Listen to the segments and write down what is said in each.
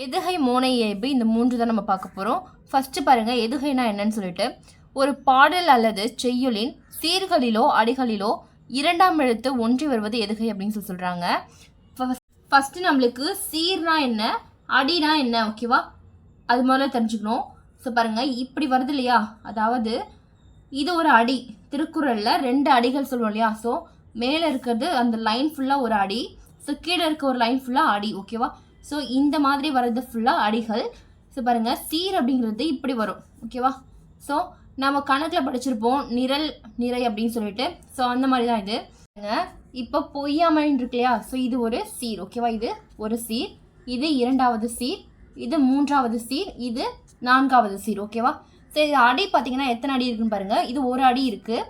எதுகை மோனை இயல்பு இந்த மூன்று தான் நம்ம பார்க்க போகிறோம் ஃபஸ்ட்டு பாருங்கள் எதுகைனா என்னன்னு சொல்லிட்டு ஒரு பாடல் அல்லது செய்யுளின் சீர்களிலோ அடிகளிலோ இரண்டாம் எழுத்து ஒன்றி வருவது எதுகை அப்படின்னு சொல்லி சொல்கிறாங்க ஃபஸ்ட்டு நம்மளுக்கு சீர்னா என்ன அடினா என்ன ஓகேவா அது முதல்ல தெரிஞ்சுக்கணும். ஸோ பாருங்கள் இப்படி வருது இல்லையா? அதாவது இது ஒரு அடி திருக்குறளில் ரெண்டு அடிகள் சொல்லுவோம் இல்லையா? ஸோ மேலே இருக்கிறது அந்த லைன் ஃபுல்லாக ஒரு அடி ஸோ கீழே இருக்க ஒரு லைன் ஃபுல்லாக அடி ஓகேவா ஸோ இந்த மாதிரி வர்றது ஃபுல்லாக அடிகள். ஸோ பாருங்கள் சீர் அப்படிங்கிறது இப்படி வரும். ஓகேவா ஸோ நம்ம கணக்கில் படிச்சிருப்போம் நிரல் நிறை அப்படின்னு சொல்லிட்டு. ஸோ அந்த மாதிரி தான் இது. இப்போ பொய்யாமைன்னு இருக்கு இல்லையா? ஸோ இது ஒரு சீர். ஓகேவா இது? ஒரு சீர். இது இரண்டாவது சீர். இது மூன்றாவது சீர். இது நான்காவது சீர். ஓகேவா ஸோ இது அடி பார்த்தீங்கன்னா எத்தனை அடி இருக்குன்னு பாருங்கள் இது ஒரு அடி இருக்குது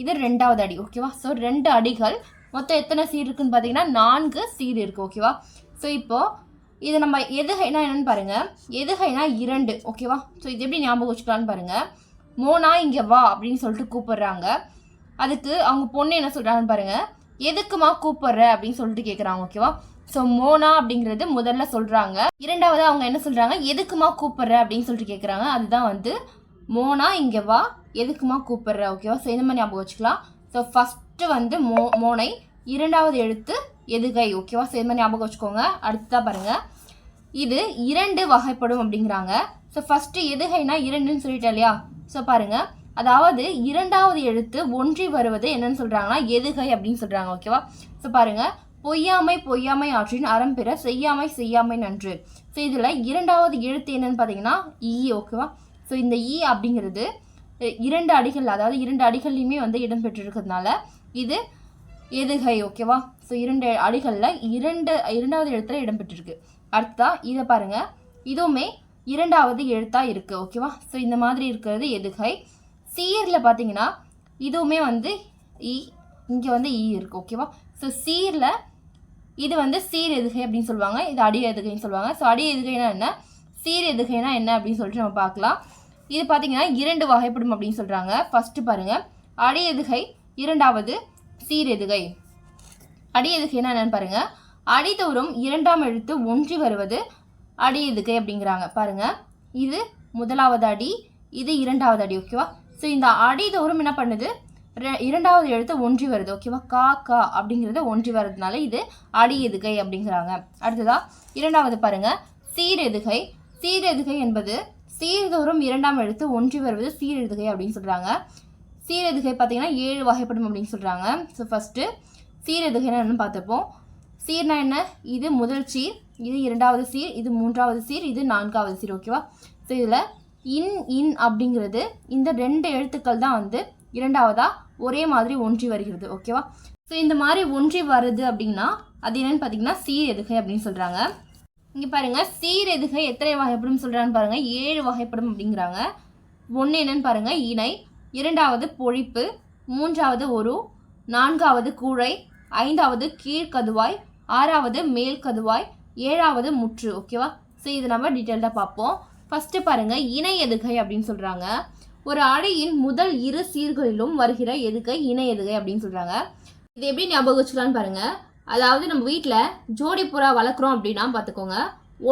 இது ரெண்டாவது அடி. ஓகேவா ஸோ ரெண்டு அடிகள். மொத்தம் எத்தனை சீர் இருக்குன்னு பார்த்தீங்கன்னா நான்கு சீர் இருக்குது ஓகேவா ஸோ இப்போது இது நம்ம எதுகைனா என்னன்னு பாருங்க. எதுகைனா இரண்டு ஓகேவா ஸோ இது எப்படி ஞாபகம் வச்சுக்கலான்னு பாருங்க. மோனா இங்கே வா அப்படின்னு சொல்லிட்டு கூப்பிடுறாங்க. அதுக்கு அவங்க பொண்ணு என்ன சொல்கிறாங்கன்னு பாருங்க. எதுக்குமா கூப்பிடுற அப்படின்னு சொல்லிட்டு கேட்குறாங்க ஓகேவா ஸோ மோனா அப்படிங்கிறது முதல்ல சொல்கிறாங்க இரண்டாவது அவங்க என்ன சொல்கிறாங்க எதுக்குமா கூப்பிடுற அப்படின்னு சொல்லிட்டு கேட்குறாங்க அதுதான் வந்து மோனா இங்கே வா எதுக்குமா கூப்பிடுற ஓகேவா ஸோ இந்த மாதிரி ஞாபகம் வச்சுக்கலாம். ஸோ ஃபஸ்ட்டு வந்து மோ மோனை இரண்டாவது எழுத்து எதுகை ஓகேவா ஸோ இந்த மாதிரி ஞாபகம் வச்சுக்கோங்க. அடுத்து தான் பாருங்கள் இது இரண்டு வகைப்படும் அப்படிங்கிறாங்க. ஸோ ஃபஸ்ட்டு எதுகைனா இரண்டுன்னு சொல்லிட்டேன் இல்லையா? ஸோ பாருங்க. அதாவது இரண்டாவது எழுத்து ஒன்றி வருவது என்னன்னு சொல்கிறாங்கன்னா எதுகை அப்படின்னு சொல்கிறாங்க ஓகேவா ஸோ பாருங்க. பொய்யாமை பொய்யாமை ஆற்றின் அறம்பெற செய்யாமை செய்யாமை நன்று. ஸோ இதில் இரண்டாவது எழுத்து என்னன்னு பார்த்தீங்கன்னா இ e, ஓகேவா ஸோ இந்த இ அப்படிங்கிறது இரண்டு அடிகள் அதாவது இரண்டு அடிகள்லையுமே வந்து இடம்பெற்றிருக்கிறதுனால இது எதுகை ஓகேவா ஸோ இரண்டு அடிகளில் இரண்டு இரண்டாவது எழுத்துல இடம்பெற்றிருக்கு. அடுத்ததா இதை பாருங்க. இதுவுமே இரண்டாவது எழுத்தாக இருக்குது ஓகேவா ஸோ இந்த மாதிரி இருக்கிறது எதுகை? சீரில் பார்த்தீங்கன்னா இதுவுமே வந்து e, இ இங்கே வந்து e ஈ இருக்குது ஓகேவா ஸோ சீரில் இது வந்து சீர் எதுகை அப்படின்னு சொல்லுவாங்க. இது அடி எதுகைன்னு சொல்லுவாங்க. ஸோ அடி எதுகைனா என்ன? சீர் எதுகைனா என்ன அப்படின்னு சொல்லிட்டு நம்ம பார்க்கலாம் இது பார்த்தீங்கன்னா இரண்டு வகைப்படும் அப்படின்னு சொல்கிறாங்க ஃபஸ்ட்டு பாருங்கள் அடி எதுகை? இரண்டாவது சீர் எதுகை. அடி எதுகைனா என்னென்னு பாருங்கள் அடிதோறும் இரண்டாம் எழுத்து ஒன்றி வருவது அடி அப்படிங்கிறாங்க. பாருங்க. இது முதலாவது அடி இது இரண்டாவது அடி ஓகேவா ஸோ இந்த அடிதோறும் என்ன பண்ணுது? ரெ- இரண்டாவது எழுத்து ஒன்றி வருது ஓகேவா கா கா அப்படிங்கிறது ஒன்றி வர்றதுனால இது அடி எதுகை அப்படிங்கிறாங்க. அடுத்ததா இரண்டாவது பாருங்க. சீரெதுகை சீரெதுகை என்பது சீர்தோறும் இரண்டாம் எழுத்து ஒன்றி வருவது சீரெதுகை அப்படின்னு சொல்கிறாங்க சீரெதுகை பார்த்தீங்கன்னா ஏழு வகைப்படும் அப்படின்னு சொல்கிறாங்க ஸோ ஃபஸ்ட்டு சீரெதுகைனா என்னென்னு பார்த்துப்போம். சீர்னா என்ன? இது முதல் சீர் இது இரண்டாவது சீர் இது மூன்றாவது சீர் இது நான்காவது சீர் ஓகேவா ஸோ இதில் இன் இன் அப்படிங்கிறது இந்த ரெண்டு எழுத்துக்கள் தான் வந்து இரண்டாவதா ஒரே மாதிரி ஒன்றி வருகிறது ஓகேவா ஸோ இந்த மாதிரி ஒன்றி வருது அப்படின்னா அது என்னென்னு பார்த்தீங்கன்னா சீர் எதுகை அப்படின்னு சொல்கிறாங்க இங்கே பாருங்கள் சீர் எதுகை எத்தனை வகைப்படும் சொல்கிறான்னு பாருங்கள் ஏழு வகைப்படும் அப்படிங்கிறாங்க. ஒன்று என்னன்னு பாருங்கள் இணை இரண்டாவது பொழிப்பு மூன்றாவது ஒரு நான்காவது கூழை ஐந்தாவது கீழ்கதுவாய் ஆறாவது மேல் கதுவாய் ஏழாவது முற்று ஓகேவா ஸோ இது நம்ம டீட்டெயில்டாக பார்ப்போம். ஃபஸ்ட்டு பாருங்கள் இணை எதுகை அப்படின்னு சொல்கிறாங்க ஒரு அடையின் முதல் இரு சீர்களிலும் வருகிற எதுகை இணை எதுகை அப்படின்னு சொல்கிறாங்க இது எப்படி ஞாபகம் வச்சுக்கலான்னு பாருங்கள் அதாவது நம்ம வீட்டில் ஜோடி புறா வளர்க்குறோம் அப்படின்னா பார்த்துக்கோங்க.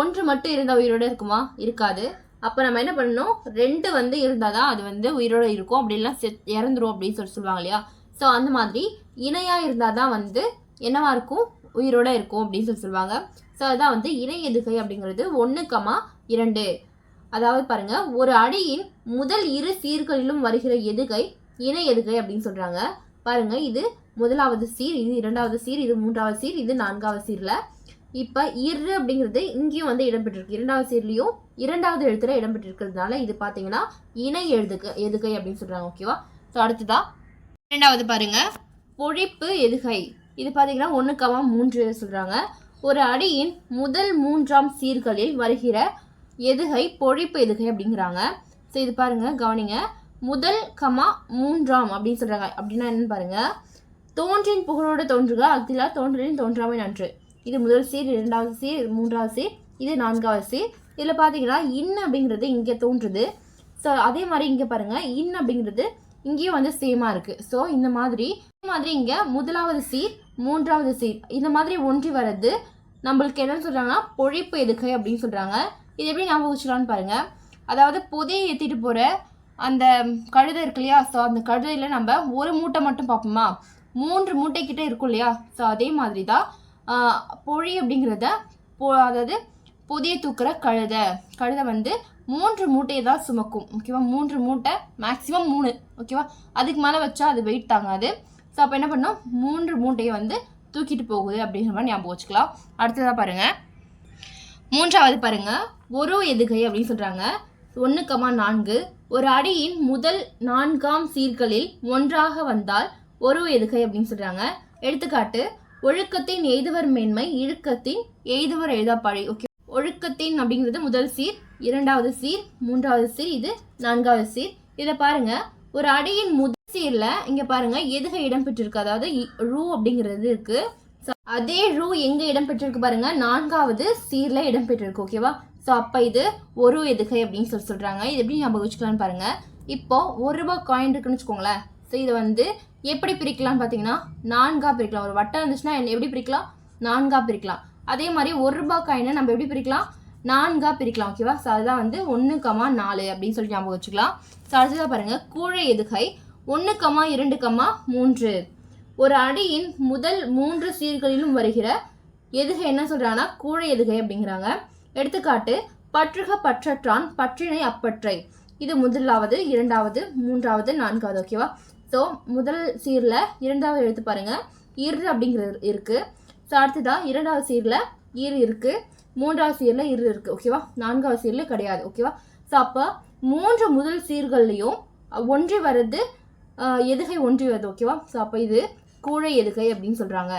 ஒன்று மட்டும் இருந்தால் உயிரோட இருக்குமா? இருக்காது. அப்போ நம்ம என்ன பண்ணணும்? ரெண்டு வந்து இருந்தால் தான் அது வந்து உயிரோட இருக்கும். அப்படின்லாம் செத் இறந்துரும் அப்படின்னு சொல்லி சொல்லுவாங்க இல்லையா? ஸோ அந்த மாதிரி இணையாக இருந்தால் தான் வந்து என்னவாக இருக்கும்? உயிரோட இருக்கும் அப்படின்னு சொல்லி சொல்லுவாங்க. ஸோ அதுதான் வந்து இணை எதுகை அப்படிங்கிறது. ஒன்றுக்கமா இரண்டு. அதாவது பாருங்க ஒரு அடியின் முதல் இரு சீர்களிலும் வருகிற எதுகை இணை எதுகை அப்படின்னு சொல்கிறாங்க பாருங்க இது முதலாவது சீர் இது இரண்டாவது சீர் இது மூன்றாவது சீர் இது நான்காவது சீரில். இப்போ இரு அப்படிங்கிறது இங்கேயும் வந்து இடம்பெற்றிருக்கு. இரண்டாவது சீர்லேயும் இரண்டாவது எழுத்துல இடம்பெற்றிருக்கிறதுனால இது பார்த்தீங்கன்னா இணை எழுதுக எதுகை அப்படின்னு சொல்கிறாங்க ஓகேவா ஸோ அடுத்ததா? இரண்டாவது பாருங்க பொழிப்பு எதுகை இது பார்த்தீங்கன்னா ஒன்று கமா மூன்று சொல்கிறாங்க ஒரு அடியின் முதல் மூன்றாம் சீர்களில் வருகிற எதுகை பொழிப்பு எதுகை அப்படிங்கிறாங்க. ஸோ இது பாருங்கள் கவனிங்க. முதல் கமா மூன்றாம் அப்படின்னு சொல்கிறாங்க அப்படின்னா என்னன்னு பாருங்கள் தோன்றின் புகழோடு தோன்றுக அக்திலா தோன்றலின் தோன்றாமை நன்று. இது முதல் சீர் இரண்டாவது சீர் இது மூன்றாவது சீர் இது நான்காவது சீர். இதில் பார்த்தீங்கன்னா இன் அப்படிங்கிறது இங்கே தோன்றுது. ஸோ அதே மாதிரி இங்கே பாருங்கள் இன் அப்படிங்கிறது இங்கேயும் வந்து சேமாக இருக்குது ஸோ இந்த மாதிரி மாதிரி இங்கே முதலாவது சீர் மூன்றாவது சீர். இந்த மாதிரி ஒன்றி வர்றது நம்மளுக்கு என்னன்னு சொல்கிறாங்கன்னா பொழிப்பு எதுக்கு அப்படின்னு சொல்கிறாங்க இது எப்படி ஞாபகம் வச்சுக்கலாம்னு பாருங்கள் அதாவது புதையை ஏற்றிட்டு போகிற அந்த கழுதை இருக்கு இல்லையா? ஸோ அந்த கழுதையில் நம்ம ஒரு மூட்டை மட்டும் பார்ப்போமா? மூன்று மூட்டை கிட்ட இருக்கும் இல்லையா? ஸோ அதே மாதிரி தான் பொழி அப்படிங்கிறத போ அதாவது புதிய தூக்குற கழுதை. கழுதை வந்து மூன்று மூட்டையை தான் சுமக்கும். ஓகேவா? மூன்று மூட்டை மேக்ஸிமம் மூணு. ஓகேவா? அதுக்கு மேலே வச்சா அது வெயிட் தாங்காது. ஸோ அப்போ என்ன பண்ணோம் மூன்று மூட்டையை வந்து தூக்கிட்டு போகுது அப்படிங்கிற மாதிரி ஞாபகம் வச்சுக்கலாம். அடுத்ததாக பாருங்கள் மூன்றாவது பாருங்கள் ஒரு எதுகை அப்படின்னு சொல்கிறாங்க ஒன்று கமா நான்கு. ஒரு அடியின் முதல் நான்காம் சீர்களில் ஒன்றாக வந்தால் ஒரு எதுகை அப்படின்னு சொல்கிறாங்க எடுத்துக்காட்டு ஒழுக்கத்தின் எய்துவர் மேன்மை இழுக்கத்தின் எய்துவர் எழுதாப்பாடி. ஓகே. ஒழுக்கத்தின் அப்படிங்கிறது முதல் சீர் இரண்டாவது சீர் மூன்றாவது சீர் இது நான்காவது சீர். இதை பாருங்கள் ஒரு அடியின் முதல் சீர்ல இங்க பாருங்க எதுகை இடம்பெற்றிருக்கு? அதாவது இ- ரூ அப்படிங்கிறது இருக்கு. அதே ரூ எங்க இடம்பெற்றிருக்கு பாருங்க? நான்காவது சீர்ல இடம்பெற்றிருக்கு ஓகேவா ஸோ அப்போ இது ஒரு எதுகை அப்படின்னு சொல்லி சொல்றாங்க. இது எப்படி ஞாபகம் வச்சுக்கலாம்னு பாருங்க. இப்போ ஒரு ரூபாய் காயின் இருக்குன்னு வச்சுக்கோங்களேன். ஸோ இதை வந்து எப்படி பிரிக்கலாம்னு பார்த்தீங்கன்னா நான்காக பிரிக்கலாம். ஒரு வட்டம் இருந்துச்சுன்னா எப்படி பிரிக்கலாம்? நான்காக பிரிக்கலாம். அதே மாதிரி ஒரு ரூபாய் காயினை நம்ம எப்படி பிரிக்கலாம்? நான்கா பிரிக்கலாம் ஓகேவா ஸோ அதுதான் வந்து ஒன்று கமா நாலு அப்படின்னு சொல்லி ஞாபகம் வச்சுக்கலாம். ஸோ அடுத்ததாக பாருங்கள் கூழை எதுகை? ஒன்று கமா இரண்டு கமா மூன்று. ஒரு அடியின் முதல் மூன்று சீர்களிலும் வருகிற எதுகை என்ன சொல்கிறாங்கன்னா கூழை எதுகை அப்படிங்கிறாங்க. எடுத்துக்காட்டு பற்றுக பற்றற்றான் பற்றினை அப்பற்றை. இது முதலாவது இரண்டாவது மூன்றாவது நான்காவது ஓகேவா ஸோ முதல் சீரில் இரண்டாவது எடுத்து பாருங்கள் இரு அப்படிங்கிறது இருக்குது ஸோ அடுத்ததா இரண்டாவது சீரில் ஈர் இருக்குது மூன்றாவது சீரில் இரு இருக்குது ஓகேவா நான்காவது சீரில் கிடையாது ஓகேவா ஸோ அப்போ மூன்று முதல் சீர்கள்லையும் ஒன்றி வர்றது எதுகை ஒன்றி வருது ஓகேவா ஸோ அப்போ இது கூழை எதுகை அப்படின்னு சொல்கிறாங்க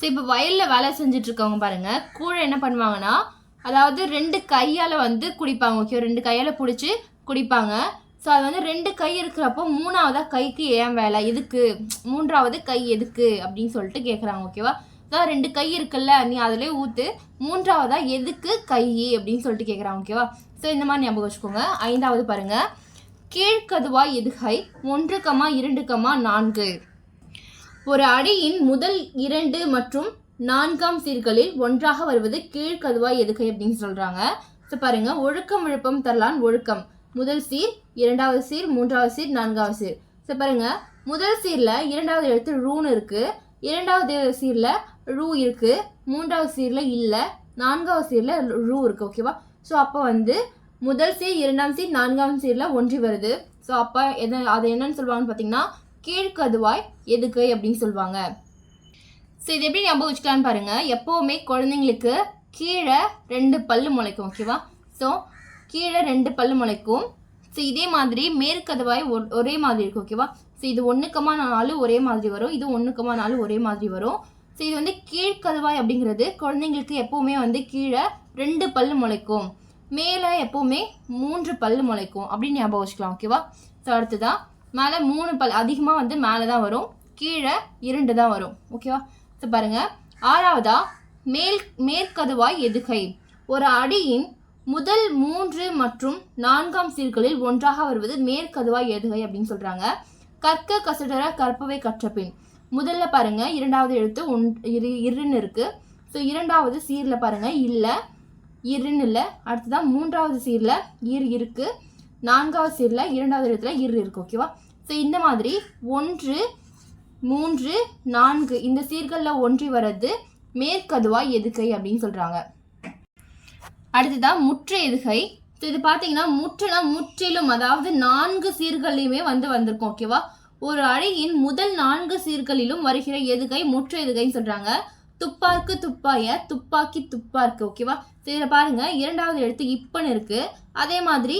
ஸோ இப்போ வயலில் வேலை செஞ்சுட்டு இருக்கவங்க கூழை என்ன பண்ணுவாங்கன்னா அதாவது ரெண்டு கையால் வந்து குடிப்பாங்க ஓகே ரெண்டு கையால் பிடிச்சி குடிப்பாங்க. ஸோ அது வந்து ரெண்டு கை இருக்கிறப்போ மூணாவதாக கைக்கு ஏன் வேலை? எதுக்கு? மூன்றாவது கை எதுக்கு? அப்படின்னு சொல்லிட்டு கேட்குறாங்க ஓகேவா அதான் ரெண்டு கை இருக்குல்ல நீ அதிலே ஊற்று மூன்றாவதா எதுக்கு கை அப்படின்னு சொல்லிட்டு கேட்குறான் ஓகேவா ஸோ இந்த மாதிரி ஞாபகம் வச்சுக்கோங்க. ஐந்தாவது பாருங்க. கீழ்க்கதுவாய் எதுகை ஒன்று கமா இரண்டு கமா நான்கு. ஒரு அடியின் முதல் இரண்டு மற்றும் நான்காம் சீர்களில் ஒன்றாக வருவது கீழ்கதுவாய் எதுகை அப்படின்னு சொல்றாங்க. ஸோ பாருங்க. ஒழுக்கம் விழுப்பம் தரலான் ஒழுக்கம். முதல் சீர் இரண்டாவது சீர் மூன்றாவது சீர் நான்காவது சீர். ஸோ பாருங்க. முதல் சீரில் இரண்டாவது எழுத்து ரூன்னு இருக்குது இரண்டாவது சீரில் ரூ இருக்கு. மூன்றாவது சீரில் இல்லை. நான்காவது சீரில் ரூ இருக்கு ஓகேவா ஸோ அப்போ வந்து முதல் சீர் இரண்டாம் சீர் நான்காம் சீரில் ஒன்றி வருது. ஸோ அப்போ எது அது என்னன்னு சொல்லுவாங்கன்னு பார்த்தீங்கன்னா கீழ்க்கதுவாய் எதுக்கு அப்படின்னு சொல்லுவாங்க. ஸோ இது எப்படி ஞாபகம் வச்சுக்கலான்னு பாருங்கள் எப்போவுமே குழந்தைங்களுக்கு கீழே ரெண்டு பல்லு முளைக்கும் ஓகேவா ஸோ கீழே ரெண்டு பல்லு முளைக்கும். ஸோ இதே மாதிரி மேற்கதவாய் ஒரே மாதிரி இருக்கும் ஓகேவா ஸோ இது ஒன்றுக்கமா நாலு ஒரே மாதிரி வரும். இது ஒன்றுக்கமா நாலு ஒரே மாதிரி வரும். ஸோ இது வந்து கீழ்க்கதவாய் அப்படிங்கிறது குழந்தைங்களுக்கு எப்போவுமே வந்து கீழே ரெண்டு பல்லு முளைக்கும். மேலே எப்போவுமே மூன்று பல் முளைக்கும். அப்படின்னு ஞாபகம் வச்சுக்கலாம் ஓகேவா ஸோ அடுத்ததான் மேலே மூணு பல் அதிகமாக வந்து மேலே தான் வரும். கீழே இரண்டு தான் வரும் ஓகேவா ஸோ பாருங்கள் ஆறாவதா மேல் மேற்கதுவாய் எதுகை. ஒரு அடியின் முதல் மூன்று மற்றும் நான்காம் சீர்களில் ஒன்றாக வருவது மேற்கதுவாய் எதுகை அப்படின்னு சொல்கிறாங்க கற்க கசடர கற்பவை கற்றபின். முதல்ல பாருங்க இரண்டாவது எழுத்து ஒன் இரு இருன்னு இருக்கு. ஸோ இரண்டாவது சீரில் பாருங்க இல்லை இருன்னு இல்லை. அடுத்ததான் மூன்றாவது சீரில் இரு இருக்கு. நான்காவது சீரில் இரண்டாவது எழுத்துல இரு இருக்கு ஓகேவா ஸோ இந்த மாதிரி ஒன்று மூன்று நான்கு இந்த சீர்களில் ஒன்றி வர்றது மேற்கதுவாய் எதுகை அப்படின்னு சொல்கிறாங்க அடுத்ததான் முற்று எதுகை. ஸோ இது பார்த்தீங்கன்னா முற்றுனா முற்றிலும் அதாவது நான்கு சீர்கள்லையுமே வந்து வந்திருக்கும் ஓகேவா ஒரு அழையின் முதல் நான்கு சீர்களிலும் வருகிற எதுகை முற்று எதுகைன்னு சொல்றாங்க. துப்பாக்கு துப்பாய துப்பாக்கி துப்பாக்கு ஓகேவா சரி இதில் பாருங்க. இரண்டாவது எழுத்து இப்பன்னு இருக்கு. அதே மாதிரி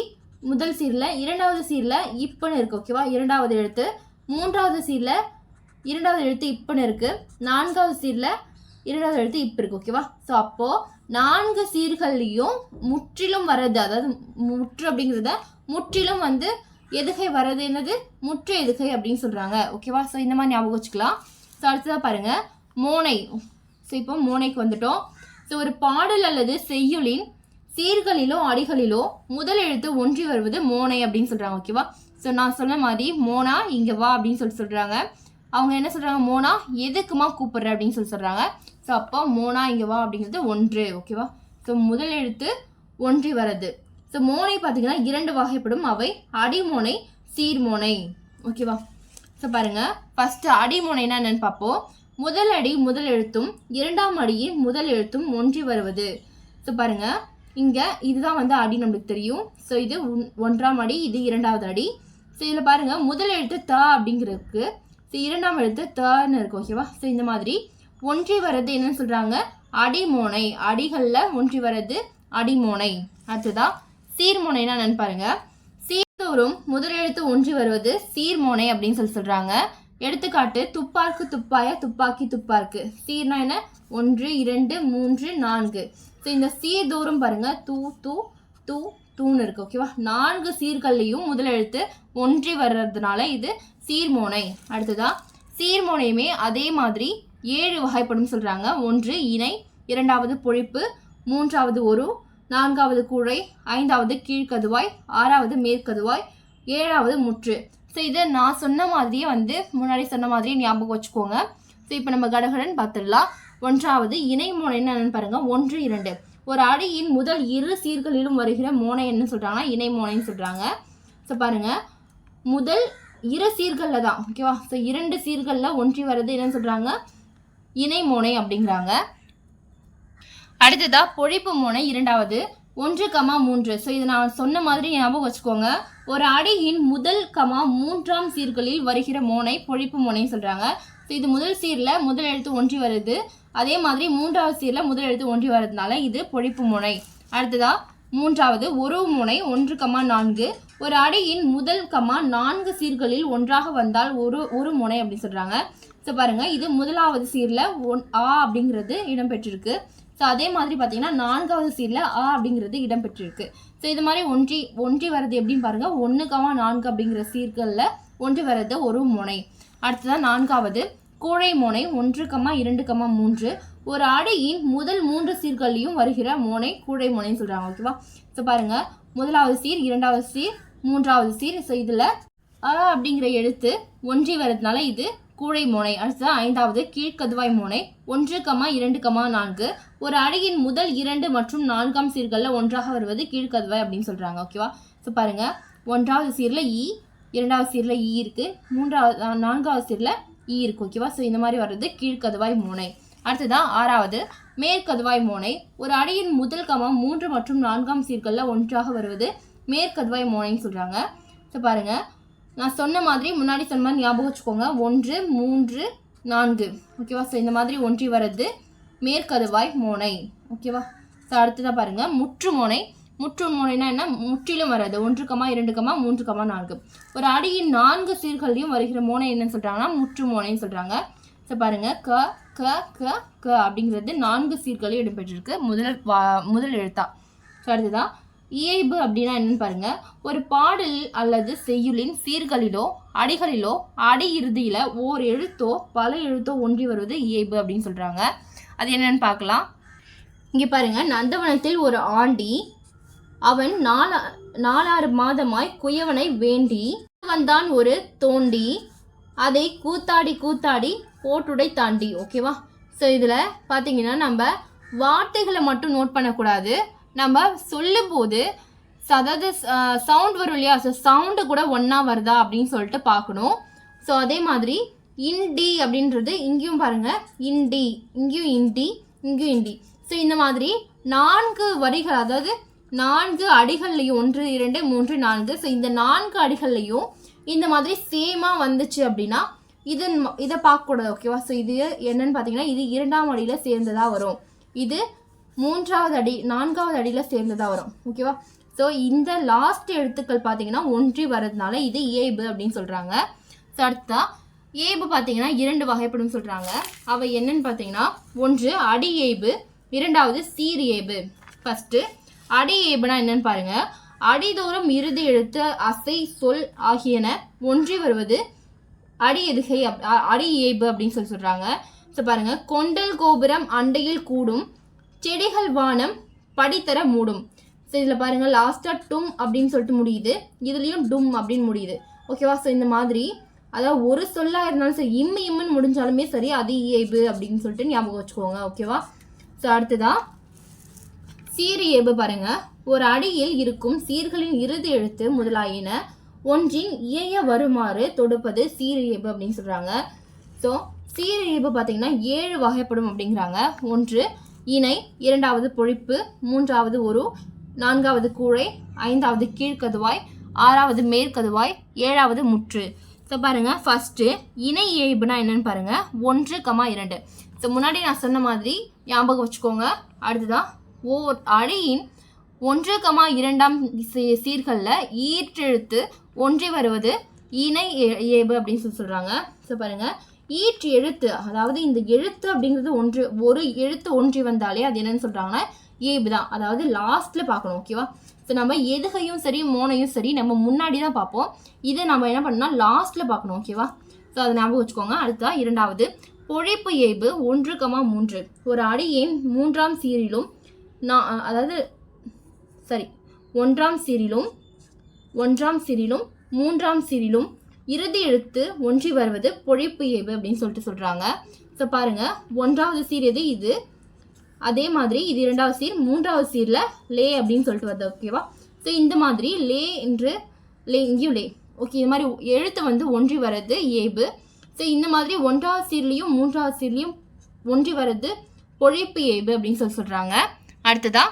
முதல் சீரில் இரண்டாவது சீரில் இப்பன்னு இருக்கு ஓகேவா இரண்டாவது எழுத்து. மூன்றாவது சீரில் இரண்டாவது எழுத்து இப்பன்னு இருக்கு. நான்காவது சீரில் இரண்டாவது எழுத்து இப்போ இருக்கு ஓகேவா ஸோ அப்போ நான்கு சீர்கள்லையும் முற்றிலும் வர்றது அதாவது முற்று அப்படிங்கிறத முற்றிலும் வந்து எதுகை வர்றது என்னது? முற்று எதுகை அப்படின்னு சொல்கிறாங்க ஓகேவா ஸோ இந்த மாதிரி ஞாபகம் வச்சுக்கலாம். ஸோ அடுத்ததாக பாருங்க. மோனை. ஸோ இப்போ மோனைக்கு வந்துட்டோம். ஸோ ஒரு பாடல் அல்லது செய்யுளின் சீர்களிலோ அடிகளிலோ முதல் எழுத்து ஒன்றி வருவது மோனை அப்படின்னு சொல்கிறாங்க ஓகேவா ஸோ நான் சொன்ன மாதிரி மோனா இங்கே வா அப்படின்னு சொல்லி சொல்கிறாங்க அவங்க என்ன சொல்கிறாங்க மோனா எதுக்குமா கூப்பிட்ற அப்படின்னு சொல்லி சொல்கிறாங்க ஸோ அப்போ மோனா இங்கே வா அப்படிங்கிறது ஒன்று. ஓகேவா ஸோ முதல் எழுத்து ஒன்றி வரது ஸோ மோனை பார்த்தீங்கன்னா இரண்டு வகைப்படும். அவை அடிமோனை சீர்மோனை. ஓகேவா ஸோ பாருங்க. ஃபர்ஸ்ட் அடிமோனைனா என்னென்னு பார்ப்போம். முதல் அடி முதல் எழுத்தும் இரண்டாம் அடியின் முதல் எழுத்தும் ஒன்றி வருவது. ஸோ பாருங்க. இங்கே இதுதான் வந்து அடி நம்மளுக்கு தெரியும். ஸோ இது ஒன்- ஒன்றாம் அடி இது இரண்டாவது அடி. ஸோ இதில் பாருங்க. முதல் எழுத்து த அப்படிங்கிறதுக்கு ஸோ இரண்டாம் எழுத்து தன்னு இருக்கும். ஓகேவா ஸோ இந்த மாதிரி. ஒன்றி வர்றது என்னன்னு சொல்கிறாங்க அடிமோனை. அடிகளில் ஒன்றி வர்றது அடிமோனை. அடுத்ததா சீர்மோனைனா என்னன்னு பாருங்க. சீர்தோறும் முதலெழுத்து ஒன்றி வருவது சீர்மோனை அப்படின்னு சொல்லி சொல்றாங்க. எடுத்துக்காட்டு துப்பார்க்கு துப்பாய துப்பாக்கி துப்பார்க்கு. சீர்னா என்ன? ஒன்று இரண்டு மூன்று நான்கு. ஸோ இந்த சீர்தோறும் பாருங்க. தூ தூ தூ தூன்னு இருக்கு ஓகேவா நான்கு சீர்கள்லையும் முதலெழுத்து ஒன்றி வர்றதுனால இது சீர்மோனை. அடுத்ததா சீர்மோனையுமே அதே மாதிரி ஏழு வகைப்படும் சொல்றாங்க. ஒன்று இணை இரண்டாவது பொழிப்பு மூன்றாவது ஒரு நான்காவது கூழை ஐந்தாவது கீழ்க்கதுவாய் ஆறாவது மேற்கதுவாய் ஏழாவது முற்று. ஸோ இதை நான் சொன்ன மாதிரியே வந்து முன்னாடி சொன்ன மாதிரியே ஞாபகம் வச்சுக்கோங்க. ஸோ இப்போ நம்ம கடகடன் பார்த்துடலாம். ஒன்றாவது இணை மோனை என்னன்னு பாருங்க. ஒன்று இரண்டு. ஒரு அடியின் முதல் இரு சீர்களிலும் வருகிற மோனை என்ன சொல்கிறாங்கன்னா இணை மோனைன்னு சொல்கிறாங்க ஸோ பாருங்கள் முதல் இரு சீர்களில் தான் ஓகேவா ஸோ இரண்டு சீர்களில் ஒன்றி வர்றது என்னன்னு சொல்கிறாங்க இணை மோனை அப்படிங்கிறாங்க. அடுத்ததா பொழிப்பு மூனை இரண்டாவது ஒன்று கமா மூன்று. ஸோ இது நான் சொன்ன மாதிரி ஞாபகம் வச்சுக்கோங்க. ஒரு அடியின் முதல் கமா மூன்றாம் சீர்களில் வருகிற மோனை பொழிப்பு மோனைன்னு சொல்கிறாங்க ஸோ இது முதல் சீரில் முதல் எழுத்து ஒன்றி வருது. அதே மாதிரி மூன்றாவது சீரில் முதல் எழுத்து ஒன்றி வர்றதுனால இது பொழிப்பு முனை. அடுத்ததா மூன்றாவது ஒரு முனை ஒன்று கமா நான்கு. ஒரு அடியின் முதல் கமா நான்கு சீர்களில் ஒன்றாக வந்தால் ஒரு ஒரு முனை அப்படின்னு சொல்கிறாங்க ஸோ பாருங்கள் இது முதலாவது சீரில் ஒன் ஆ அப்படிங்கிறது இடம்பெற்றிருக்கு ஸோ அதே மாதிரி பார்த்தீங்கன்னா நான்காவது சீரில் ஆ அப்படிங்கிறது இடம்பெற்றிருக்கு ஸோ இது மாதிரி ஒன்றி ஒன்றி வர்றது எப்படின்னு பாருங்கள் ஒன்று நான்கு அப்படிங்கிற சீர்களில் ஒன்றி வர்றது ஒரு முனை. அடுத்ததான் நான்காவது கூழை முனை ஒன்று கம்மா இரண்டு கம்மா மூன்று. ஒரு அடையின் முதல் மூன்று சீர்கள்லையும் வருகிற மோனை கூழை மோனைன்னு சொல்கிறாங்க ஓகேவா ஸோ பாருங்கள் முதலாவது சீர் இரண்டாவது சீர் மூன்றாவது சீர். ஸோ இதில் அ அப்படிங்கிற எழுத்து ஒன்றி வரதுனால இது கூழை மோனை. அடுத்தது ஐந்தாவது கீழ்க்கதுவாய் மோனை ஒன்று கமா இரண்டு கமா நான்கு. ஒரு அடியின் முதல் இரண்டு மற்றும் நான்காம் சீர்களில் ஒன்றாக வருவது கீழ்க்கதுவாய் அப்படின்னு சொல்கிறாங்க ஓகேவா ஸோ பாருங்கள் ஒன்றாவது சீரில் இ e, இரண்டாவது சீரில் இ e இருக்குது மூன்றாவது நான்காவது சீரில் ஈ e இருக்குது ஓகேவா ஸோ இந்த மாதிரி வர்றது கீழ்க்கதுவாய் மூனை. அடுத்ததா ஆறாவது மேற்கதுவாய் மோனை. ஒரு அடியின் முதல் கமம் மூன்று மற்றும் நான்காம் சீர்களில் ஒன்றாக வருவது மேற்கதுவாய் மோனைன்னு சொல்கிறாங்க ஸோ பாருங்கள் நான் சொன்ன மாதிரி முன்னாடி சொன்ன மாதிரி ஞாபகம் வச்சுக்கோங்க. ஒன்று மூன்று நான்கு ஓகேவா ஸோ இந்த மாதிரி ஒன்றி வர்றது மேற்கதுவாய் மோனை. ஓகேவா ஸோ அடுத்ததாக பாருங்க. முற்று மோனை. முற்று மோனைனா என்ன? முற்றிலும் வராது. ஒன்று கமா இரண்டு கமா மூன்று கமா நான்கு. ஒரு அடியின் நான்கு சீர்களையும் வருகிற மோனை என்னன்னு சொல்கிறாங்கன்னா முற்று மோனைன்னு சொல்கிறாங்க ஸோ பாருங்க. க க க க அப்படிங்கிறது நான்கு சீர்களையும் இடம்பெற்றிருக்கு. முதல் வா முதல் எழுத்தா. ஸோ அடுத்ததான் இயைபு அப்படின்னா என்னன்னு பாருங்க. ஒரு பாடல் அல்லது செய்யுளின் சீர்களிலோ அடிகளிலோ அடி இறுதியில் ஓர் எழுத்தோ பல எழுத்தோ ஒன்றி வருவது இயைபு அப்படின்னு சொல்கிறாங்க அது என்னன்னு பார்க்கலாம். இங்கே பாருங்கள் நந்தவனத்தில் ஒரு ஆண்டி அவன் நாலா நாலாறு மாதமாய் குயவனை வேண்டி வந்தான் ஒரு தோண்டி அதை கூத்தாடி கூத்தாடி போட்டுடை தாண்டி. ஓகேவா ஸோ இதில் பார்த்தீங்கன்னா நம்ம வார்த்தைகளை மட்டும் நோட் பண்ணக்கூடாது. நம்ம சொல்லும்போது அதாவது சவுண்ட் வரும் இல்லையா? ஸோ சவுண்டு கூட ஒன்றா வருதா அப்படின்னு சொல்லிட்டு பார்க்கணும். ஸோ அதே மாதிரி இண்டி அப்படின்றது இங்கேயும் பாருங்கள் இண்டி இங்கேயும் இண்டி இங்கேயும் இண்டி. ஸோ இந்த மாதிரி நான்கு வரிகள் அதாவது நான்கு அடிகள்லையும் ஒன்று இரண்டு மூன்று நான்கு. ஸோ இந்த நான்கு அடிகள்லையும் இந்த மாதிரி சேமாக வந்துச்சு அப்படின்னா இதன் இதை பார்க்கக்கூடாது ஓகேவா ஸோ இது என்னன்னு பார்த்தீங்கன்னா இது இரண்டாம் அடியில் சேர்ந்ததாக வரும். இது மூன்றாவது அடி நான்காவது அடியில் சேர்ந்ததாக வரும் ஓகேவா ஸோ இந்த லாஸ்ட் எழுத்துக்கள் பார்த்தீங்கன்னா ஒன்றி வர்றதுனால இது ஏபு அப்படின்னு சொல்கிறாங்க ஸோ அடுத்தா ஏபு பார்த்தீங்கன்னா இரண்டு வகைப்படும் சொல்கிறாங்க அவை என்னன்னு பார்த்தீங்கன்னா ஒன்று அடி ஏபு இரண்டாவது சீர் ஏபு ஃபஸ்ட்டு அடி ஏபுனா என்னன்னு பாருங்க. அடிதோறும் இறுதி எழுத்து அசை சொல் ஆகியன ஒன்றி வருவது அடி எதுகை அப்- அடி ஏபு அப்படின்னு சொல்லி சொல்கிறாங்க ஸோ பாருங்கள் கொண்டல் கோபுரம் அண்டையில் கூடும் செடிகள் வானம் படித்தர மூடும். ஸோ இதில் பாருங்கள் லாஸ்ட்டாக டும் அப்படின்னு சொல்லிட்டு முடியுது. இதுலேயும் டும் அப்படின்னு முடியுது. ஓகேவா ஸோ இந்த மாதிரி அதாவது ஒரு சொல்லாக இருந்தாலும் சரி இம்மு இம்முன்னு முடிஞ்சாலுமே சரி அது இயைபு அப்படின்னு சொல்லிட்டு ஞாபகம் வச்சுக்கோங்க ஓகேவா ஸோ அடுத்ததான் சீர் இயைபு பாருங்க. ஒரு அடியில் இருக்கும் சீர்களின் இறுதி எழுத்து முதலாயின ஒன்றின் இயைய வருமாறு தொடுப்பது சீர் இயைபு அப்படின்னு சொல்கிறாங்க ஸோ சீர் இயைபு பார்த்தீங்கன்னா ஏழு வகைப்படும் அப்படிங்கிறாங்க. ஒன்று இணை இரண்டாவது பொழிப்பு மூன்றாவது ஒரு நான்காவது கூழை ஐந்தாவது கீழ்கதுவாய் ஆறாவது மேற்கதுவாய் ஏழாவது முற்று. ஸோ பாருங்கள் ஃபஸ்ட்டு இணை இயல்புனா என்னன்னு பாருங்கள் ஒன்று கமா இரண்டு. ஸோ முன்னாடி நான் சொன்ன மாதிரி ஞாபகம் வச்சுக்கோங்க. அடுத்ததான் ஓர் அடியின் ஒன்று கமா இரண்டாம் சீ- ஈற்றெழுத்து ஒன்றி வருவது இணை இயல்பு இயைபு அப்படின்னு சொல்லி சொல்கிறாங்க ஸோ பாருங்கள் ஈற்று எழுத்து அதாவது இந்த எழுத்து அப்படிங்கிறது ஒன்று ஒரு எழுத்து ஒன்றி வந்தாலே அது என்னன்னு சொல்கிறாங்கன்னா இயைபு தான் அதாவது லாஸ்ட்ல பார்க்கணும் ஓகேவா ஸோ நம்ம எதுகையும் சரி மோனையும் சரி நம்ம முன்னாடி தான் பார்ப்போம். இதை நம்ம என்ன பண்ணால் லாஸ்ட்ல பார்க்கணும் ஓகேவா ஸோ அதை ஞாபகம் வச்சுக்கோங்க. அடுத்தா இரண்டாவது பொழைப்பு ஏய்பு ஒன்று கமா மூன்று. ஒரு அடியின் மூன்றாம் சீரிலும் நான் அதாவது சரி ஒன்றாம் சீரிலும் ஒன்றாம் சீரிலும் மூன்றாம் சீரிலும் இறுதி எழுத்து ஒன்றி வருவது பொழைப்பு ஏய்பு அப்படின்னு சொல்லிட்டு சொல்கிறாங்க ஸோ பாருங்கள் ஒன்றாவது சீர் எது? இது அதே மாதிரி இது இரண்டாவது சீர் மூன்றாவது சீரில் லே அப்படின்னு சொல்லிட்டு வருது ஓகேவா ஸோ இந்த மாதிரி லே என்று லே இங்கேயும் லே. ஓகே இது மாதிரி எழுத்து வந்து ஒன்றி வர்றது ஏபு. ஸோ இந்த மாதிரி ஒன்றாவது சீர்லேயும் மூன்றாவது சீர்லேயும் ஒன்றி வர்றது பொழைப்பு ஏபு அப்படின்னு சொல்லி சொல்கிறாங்க அடுத்ததா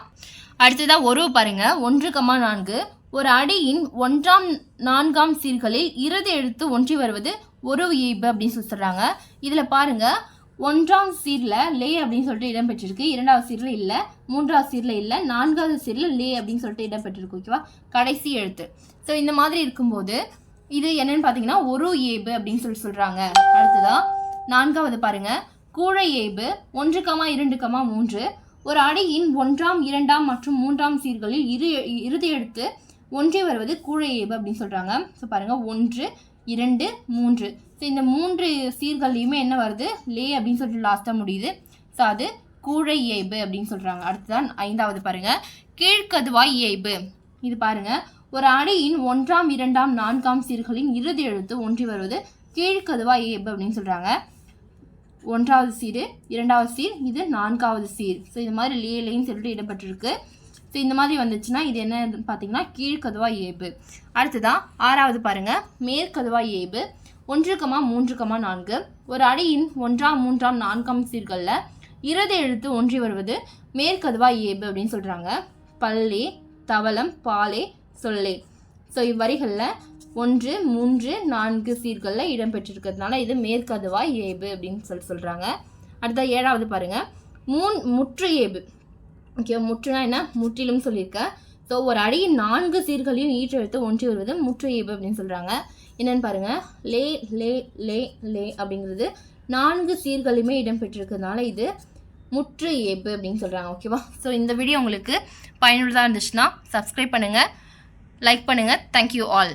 அடுத்ததா ஒரு பாருங்க ஒன்று கம்மா நான்கு. ஒரு அடியின் ஒன்றாம் நான்காம் சீர்களில் இறுதி எழுத்து ஒன்றி வருவது ஒரு இயைபு அப்படின்னு சொல்லி சொல்கிறாங்க இதில் பாருங்கள் ஒன்றாம் சீரில் லே அப்படின்னு சொல்லிட்டு இடம்பெற்றிருக்கு இரண்டாவது சீரில் இல்லை மூன்றாவது சீரில் இல்லை நான்காவது சீரில் லே அப்படின்னு சொல்லிட்டு இடம்பெற்றிருக்கு ஓகேவா கடைசி எழுத்து. ஸோ இந்த மாதிரி இருக்கும்போது இது என்னன்னு பார்த்தீங்கன்னா ஒரு ஏபு அப்படின்னு சொல்லி சொல்கிறாங்க அடுத்ததா நான்காவது பாருங்க. கூழை ஏபு ஒன்று கமா இரண்டு கமா மூன்று. ஒரு அடியின் ஒன்றாம் இரண்டாம் மற்றும் மூன்றாம் சீர்களில் இரு இறுதி எழுத்து ஒன்றே வருவது கூழை ஏபு அப்படின்னு சொல்கிறாங்க ஸோ பாருங்கள் ஒன்று இரண்டு மூன்று. ஸோ இந்த மூன்று சீர்கள்லையுமே என்ன வருது? லே அப்படின்னு சொல்லிட்டு லாஸ்ட்டாக முடியுது. ஸோ அது கூழை இயைபு அப்படின்னு சொல்கிறாங்க அடுத்ததான் ஐந்தாவது பாருங்கள் கீழ்கதுவாய் இயைபு. இது பாருங்க. ஒரு அடியின் ஒன்றாம் இரண்டாம் நான்காம் சீர்களின் இறுதி எழுத்து ஒன்றி வருவது கீழ்கதுவாய் இயைபு அப்படின்னு சொல்கிறாங்க ஒன்றாவது சீர் இரண்டாவது சீர் இது நான்காவது சீர். ஸோ இது மாதிரி லே லேன்னு சொல்லிட்டு இடம்பெற்றிருக்கு. ஸோ இந்த மாதிரி வந்துச்சுன்னா இது என்ன பார்த்தீங்கன்னா கீழ்க்கதுவா ஏபு அடுத்ததான் ஆறாவது பாருங்கள் மேற்கதுவா ஏபு ஒன்று கமா மூன்று கமா நான்கு. ஒரு அடியின் ஒன்றாம் மூன்றாம் நான்காம் சீர்களில் இறுதி எழுத்து ஒன்றி வருவது மேற்கதுவா ஏபு அப்படின்னு சொல்கிறாங்க பல்லே தவளம் பாலே சொல்லே. ஸோ இவ்வரிகளில் ஒன்று மூன்று நான்கு சீர்களில் இடம்பெற்றிருக்கிறதுனால இது மேற்கதுவா ஏபு அப்படின்னு சொல்லி சொல்கிறாங்க அடுத்த ஏழாவது பாருங்கள் மூன் முற்று ஏபு ஓகே முற்றுனா என்ன? முற்றிலும் சொல்லியிருக்கேன் ஸோ ஒரு அடியின் நான்கு சீர்களையும் ஈற்றெழுத்து ஒன்றி வருவது முற்று அப்படின்னு சொல்கிறாங்க என்னென்னு பாருங்கள் லே லே லே லே அப்படிங்கிறது நான்கு சீர்களுமே இடம்பெற்றிருக்கிறதுனால இது முற்று ஏபு அப்படின்னு சொல்கிறாங்க ஓகேவா ஸோ இந்த வீடியோ உங்களுக்கு பயனுள்ளதாக இருந்துச்சுன்னா சப்ஸ்கிரைப் பண்ணுங்கள் லைக் பண்ணுங்கள் தேங்க்யூ ஆல்